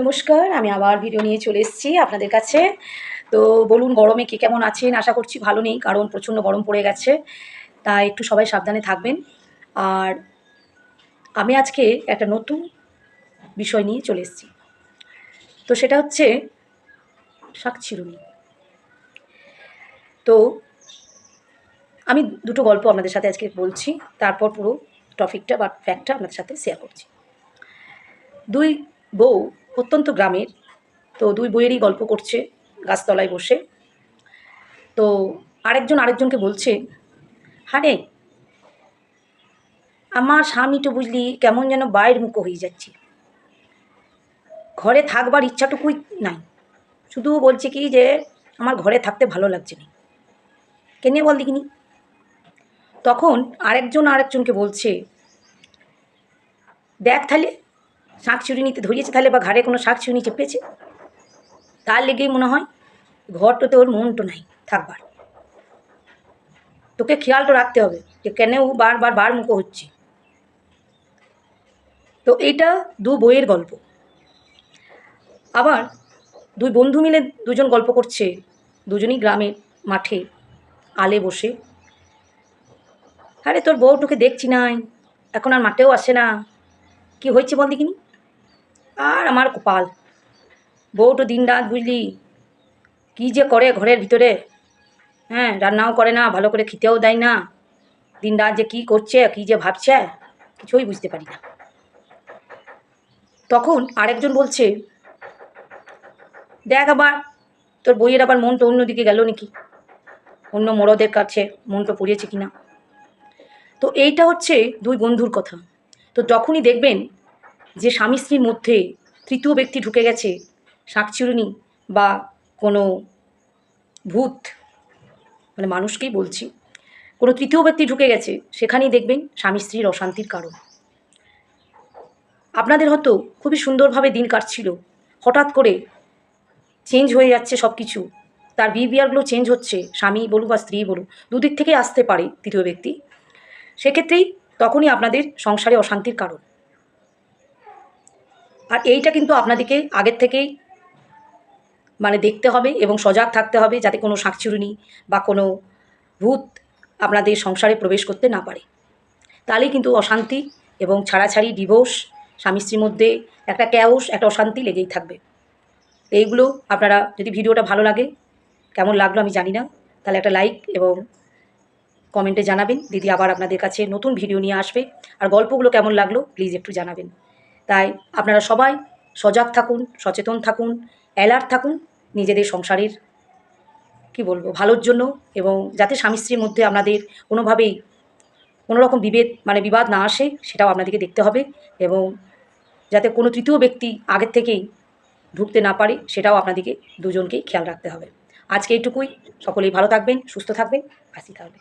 নমস্কার, আমি আবার ভিডিও নিয়ে চলে এসেছি আপনাদের কাছে। তো বলুন, গরমে কে কেমন আছেন? আশা করছি ভালো নেই, কারণ প্রচণ্ড গরম পড়ে গেছে, তাই একটু সবাই সাবধানে থাকবেন। আর আমি আজকে একটা নতুন বিষয় নিয়ে চলে এসেছি। তো সেটা হচ্ছে শাক চিরুনি তো আমি দুটো গল্প আপনাদের সাথে আজকে বলছি, তারপর পুরো টপিকটা বা ফ্যাক্টটা আপনাদের সাথে শেয়ার করছি। দুই বউ অত্যন্ত গ্রামের। তো দুই বইয়েরই গল্প করছে গাছতলায় বসে। তো আরেকজন আরেকজনকে বলছে, হারে, আমার স্বামীটা বুঝলি কেমন যেন বাইর মুখো হয়ে যাচ্ছে। ঘরে থাকবার ইচ্ছাটুকুই নাই। শুধু বলছে কি যে, আমার ঘরে থাকতে ভালো লাগছে না। কেন বল দেখিনি? তখন আরেকজন আরেকজনকে বলছে, দেখ তাহলে শাঁখ চুরি নিতে ধরিয়েছে, তাহলে বা ঘাড়ে কোনো শাঁখ চুরি চেপেছে তার লেগেই মনে হয় ঘরটাতে ওর মনটো নাই থাকবার। তোকে খেয়ালটা রাখতে হবে যে কেন ও বারবার বার মুখো হচ্ছে। তো এইটা দু বইয়ের গল্প। আবার দুই বন্ধু মিলে দুজন গল্প করছে, দুজনই গ্রামের মাঠে আলে বসে। আরে তোর বউটুকে দেখছি নাই, এখন আর মাঠেও আসে না। কি হয়েছে বল দেখিনি? আর আমার কপাল। বউটো দিন রাত বুঝলি, কী যে করে ঘরের ভিতরে। হ্যাঁ রান্নাও করে না, ভালো করে খেতেও দেয় না। দিন রাত যে কী করছে, কী যে ভাবছে, কিছুই বুঝতে পারি না। তখন আরেকজন বলছে, দেখ আবার, তোর বইয়ের আবার মন মনটা অন্যদিকে গেল নাকি? অন্য মরদের কাছে মনটা পড়িয়েছে কি না তো এইটা হচ্ছে দুই বন্ধুর কথা। তো যখনই দেখবেন যে স্বামী স্ত্রীর মধ্যে তৃতীয় ব্যক্তি ঢুকে গেছে শাঁকচুরুনি বা কোনো ভূত মানে মানুষকেই বলছি, কোনো তৃতীয় ব্যক্তি ঢুকে গেছে, সেখানেই দেখবেন স্বামী স্ত্রীর অশান্তির কারণ। আপনাদের হয়তো খুবই সুন্দরভাবে দিন কাটছিল। হঠাৎ করে চেঞ্জ হয়ে যাচ্ছে সব কিছু তার বিহেভিয়ারগুলো চেঞ্জ হচ্ছে, স্বামী বলুক বা স্ত্রী বলুক, দুদিক থেকে আসতে পারে তৃতীয় ব্যক্তি। সেক্ষেত্রেই তখনই আপনাদের সংসারে অশান্তির কারণ। আর এইটা কিন্তু আপনাদেরকে আগের থেকেই মানে দেখতে হবে এবং সজাগ থাকতে হবে যাতে কোনো শাঁকচুরুনি বা কোনো ভূত আপনাদের সংসারে প্রবেশ করতে না পারে। তাহলেই কিন্তু অশান্তি এবং ছাড়াছাড়ি, ডিভোর্স, স্বামী স্ত্রীর মধ্যে একটা ক্যাওস একটা অশান্তি লেগেই থাকবে। এইগুলো আপনারা যদি ভিডিওটা ভালো লাগে, কেমন লাগল আমি জানি না, তাহলে একটা লাইক এবং কমেন্টে জানাবেন। দিদি আবার আপনাদের কাছে নতুন ভিডিও নিয়ে আসবে। আর গল্পগুলো কেমন লাগল প্লিজ একটু জানাবেন। তাই আপনারা সবাই সজাগ থাকুন, সচেতন থাকুন অ্যালার্ট থাকুন নিজেদের সংসারের, কি বলব, ভালোর জন্য এবং যাতে স্বামী স্ত্রীর মধ্যে আপনাদের কোনোভাবেই কোনোরকম বিভেদ মানে বিবাদ না আসে, সেটাও আপনাদেরকে দেখতে হবে এবং যাতে কোনো তৃতীয় ব্যক্তি আগের থেকেই ঢুকতে না পারে, সেটাও আপনাদেরকে দুজনকেই খেয়াল রাখতে হবে। আজকে এইটুকুই। সকলেই ভালো থাকবেন, সুস্থ থাকবেন। আসি তাহলে।